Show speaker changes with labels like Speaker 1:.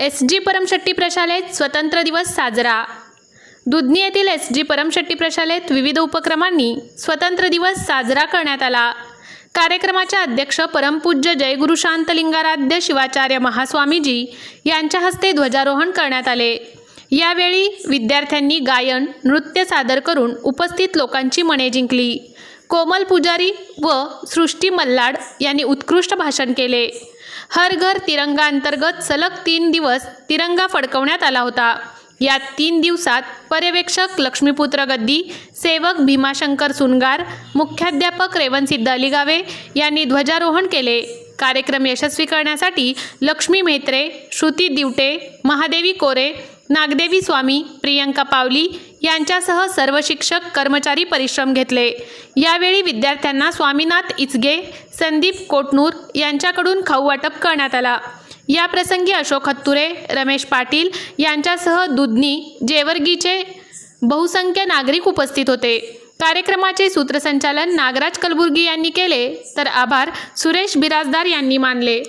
Speaker 1: S G Paramshetti प्रशालेत स्वतंत्र दिवस साजरा. दुधनी येथील एस जी परमशेट्टी प्रशालेत विविध उपक्रमांनी स्वतंत्र दिवस साजरा करण्यात आला. कार्यक्रमाचे अध्यक्ष परमपूज्य जयगुरु शांतलिंगाराध्य शिवाचार्य महास्वामीजी यांच्या हस्ते ध्वजारोहण करण्यात आले. यावेळी विद्यार्थ्यांनी गायन नृत्य सादर करून उपस्थित लोकांची मने जिंकली. कोमल पुजारी व सृष्टी मल्लाड यांनी उत्कृष्ट भाषण केले. हर घर तिरंगा अंतर्गत सलग तीन दिवस तिरंगा फडकवण्यात आला होता. या तीन दिवसात पर्यवेक्षक लक्ष्मीपुत्र गद्दी सेवक भीमाशंकर सुनगार मुख्याध्यापक रेवनसिद्ध अलिगावे यांनी ध्वजारोहण केले. कार्यक्रम यशस्वी करण्यासाठी लक्ष्मी म्हेत्रे श्रुती दिवटे महादेवी कोरे नागदेवी स्वामी प्रियंका पावली यांच्यासह सर्व शिक्षक कर्मचारी परिश्रम घेतले. यावेळी विद्यार्थ्यांना स्वामीनाथ इचगे संदीप कोटनूर यांच्याकडून खाऊ वाटप करण्यात आला. या प्रसंगी अशोक हत्तुरे रमेश पाटील यांच्यासह दुधनी जेवर्गीचे बहुसंख्य नागरिक उपस्थित होते. कार्यक्रमाचे सूत्रसंचालन नागराज कलबुर्गी यांनी केले तर आभार सुरेश बिराजदार यांनी मानले.